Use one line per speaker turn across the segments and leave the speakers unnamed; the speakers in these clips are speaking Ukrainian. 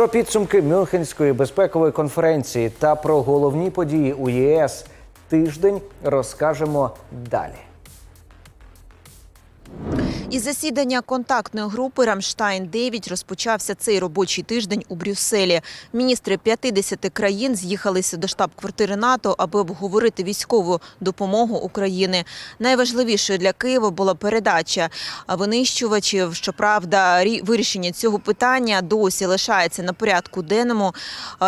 Про підсумки Мюнхенської безпекової конференції та про головні події у ЄС тиждень розкажемо далі.
Із засідання контактної групи Рамштайн 9 розпочався цей робочий тиждень у Брюсселі. Міністри 50 країн з'їхалися до штаб-квартири НАТО, аби обговорити військову допомогу України. Найважливішою для Києва була передача винищувачів. Щоправда, рі- вирішення цього питання досі лишається на порядку денному.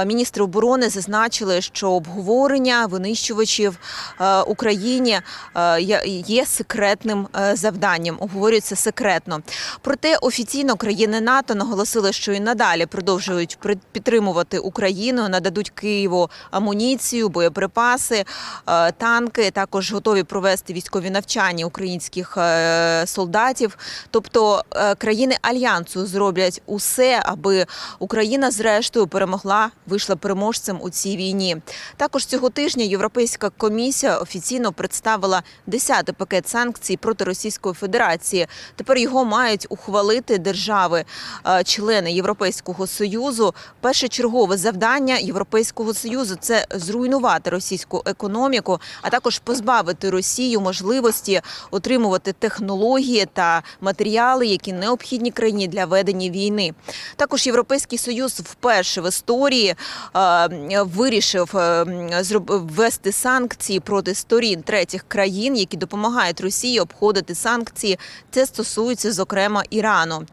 Міністри оборони зазначили, що обговорення винищувачів е, Україні е, є- є секретним е, завданням. Обговорюється секретно. Проте офіційно країни НАТО наголосили, що і надалі продовжують підтримувати Україну, нададуть Києву амуніцію, боєприпаси, е, танки. Також готові провести військові навчання українських е, солдатів. Тобто е, країни альянсу зроблять усе, аби Україна зрештою перемогла, вийшла переможцем у цій війні. Також цього тижня Європейська комісія офіційно представила 10-й пакет санкцій проти Російської Федерації. Тепер його мають ухвалити держави, е, Європейського союзу. Першочергове завдання Європейського союзу це зруйнувати російську економіку, а також позбавити Росію можливості отримувати технології та матеріали, які необхідні країні для ведення війни. Також Європейський союз вперше в історії е, вирішив е, ввести санкції проти сторін третіх країн, які допомагають Росії обходити санкції. Це стосується зокрема Ірану.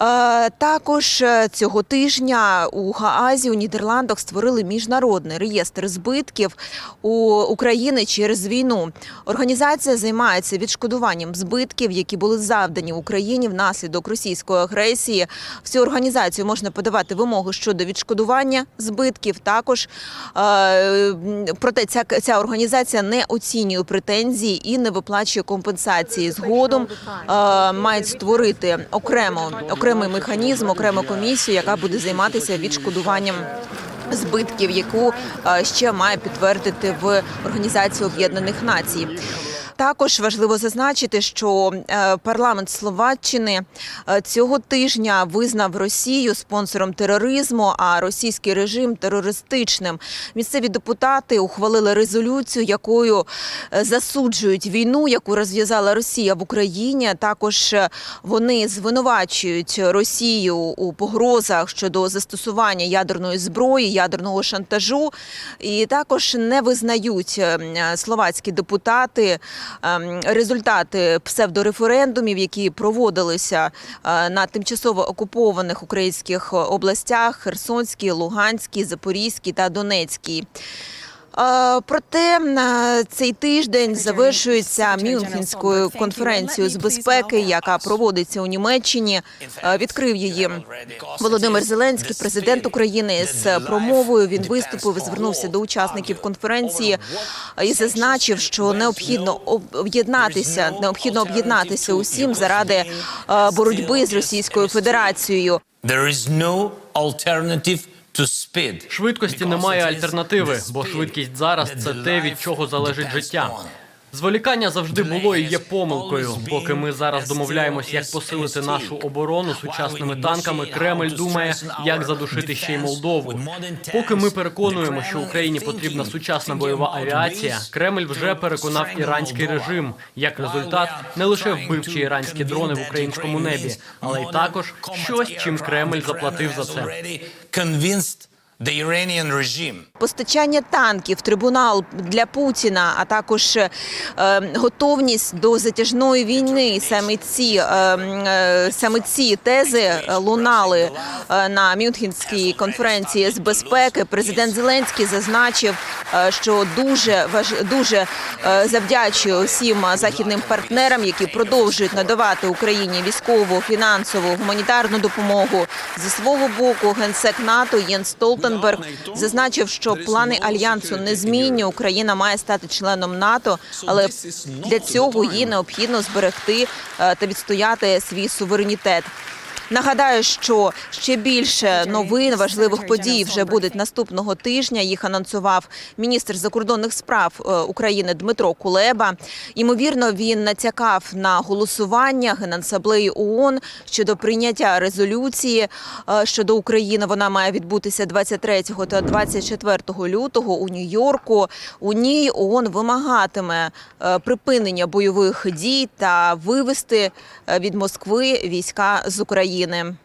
Е, Також е, цього тижня у Гаазі у Нідерландах створили міжнародний реєстр збитків у України через війну. Організація займається відшкодуванням збитків, які були завдані Україні внаслідок російської агресії. В цю організацію можна подавати вимоги щодо відшкодування збитків. Також е, проте ця, ця організація не оцінює претензії і не виплачує компенсації. Згодом мають створити окремо окремий механізм, окрему комісію, яка буде займатися відшкодуванням. Збитків, яку е, ще має підтвердити в Організації Об'єднаних Націй. Також важливо зазначити, що е, парламент Словаччини е, цього тижня визнав Росію спонсором тероризму, а російський режим терористичним. Місцеві депутати ухвалили резолюцію, якою е, засуджують війну, яку розв'язала Росія в Україні. Також вони звинувачують Росію у погрозах щодо застосування ядерної зброї, ядерного шантажу, і також не визнають е, словацькі депутати ем, результати псевдореферендумів, які проводилися е, на тимчасово окупованих українських областях Херсонській, Луганській, Запорізькій та Донецькій. Проте е, цей тиждень завершується Мюнхенською конференцією з безпеки, яка проводиться у Німеччині. Відкрив її Володимир Зеленський, президент України, з промовою. Він виступив і звернувся до учасників конференції і зазначив, що необхідно об'єднатися, необхідно об'єднатися усім заради боротьби з Російською Федерацією.
There is no alternative.
Швидкості немає альтернативи, бо швидкість зараз це те, від чого залежить життя. Зволікання завжди було і є помилкою. Поки ми зараз домовляємось, як посилити нашу оборону сучасними танками. Кремль думає, як задушити ще й Молдову. Поки ми переконуємо, що Україні потрібна сучасна бойова авіація. Кремль вже переконав іранський режим. Як результат, не лише вбивчі іранські дрони в українському небі, але й також щось, чим Кремль заплатив за це.
The Iranian regime
Постачання танків, трибунал для Путіна, а також е, готовність до затяжної війни. Саме ці е, е, саме ці тези лунали е, на Мюнхенській конференції з безпеки. Президент Зеленський зазначив, е, що дуже важ дуже е, завдячує усім західним партнерам, які продовжують надавати Україні військову, фінансову, гуманітарну допомогу. Зі свого боку, генсек НАТО Єнс Столтенберг зазначив, що плани альянсу незмінні. Україна має стати членом НАТО, але для цього їй необхідно зберегти е, та відстояти свій суверенітет. Нагадаю, що ще більше новин важливих подій вже будуть наступного тижня. Їх анонсував міністр закордонних справ е, України Дмитро Кулеба. Ймовірно, він натякав на голосування Генасамблеї ООН щодо прийняття резолюції е, щодо України. Вона має відбутися 23 та 24 лютого у Нью-Йорку. У ній ООН вимагатиме е, припинення бойових дій та вивести від Москви війська з України.